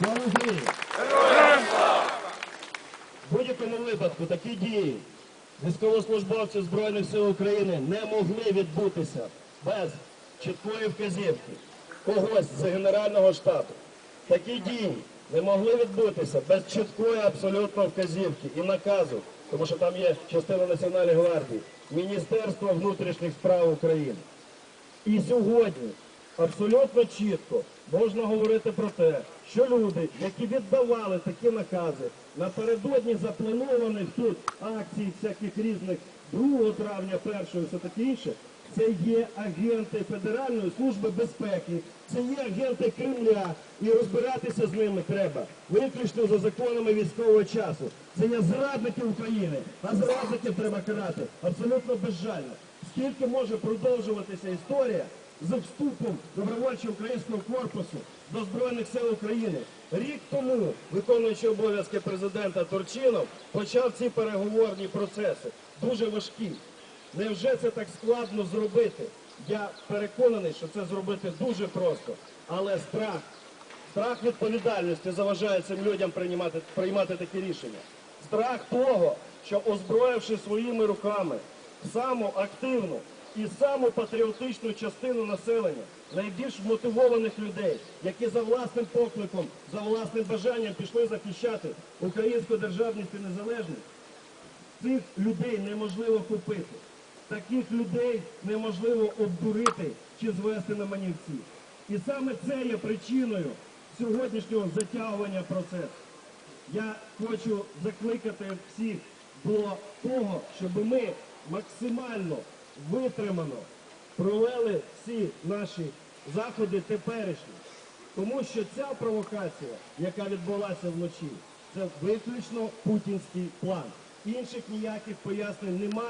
Слава! В будь-якому випадку такі дії військовослужбовців Збройних сил України не могли відбутися без чіткої вказівки когось з Генерального штабу. Такі дії не могли відбутися без чіткої абсолютно вказівки і наказу, тому що там є частина Національної гвардії, Міністерства внутрішніх справ України. І сьогодні абсолютно чітко можна говорити про те, що люди, які віддавали такі накази напередодні запланованих тут акцій всяких різних 2 травня, 1 все таке інше, це є агенти Федеральної служби безпеки, це є агенти Кремля, і розбиратися з ними треба виключно за законами військового часу. Це є зрадники України, а зрадників треба карати абсолютно безжально. Скільки може продовжуватися історія з вступом добровольчого українського корпусу до Збройних сил України? Рік тому виконуючий обов'язки президента Турчинов почав ці переговорні процеси, дуже важкі. Невже це так складно зробити? Я переконаний, що це зробити дуже просто, але страх Страх відповідальності заважає цим людям приймати, приймати такі рішення. Страх того, що озброївши своїми руками саму активну і саму патріотичну частину населення, найбільш мотивованих людей, які за власним покликом, за власним бажанням пішли захищати українську державність і незалежність, цих людей неможливо купити. Таких людей неможливо обдурити чи звести на манівці. І саме це є причиною сьогоднішнього затягування процесу. Я хочу закликати всіх до того, щоб ми максимально витримано провели всі наші заходи теперішні. Тому що ця провокація, яка відбулася вночі, це виключно путінський план. Інших ніяких пояснень немає.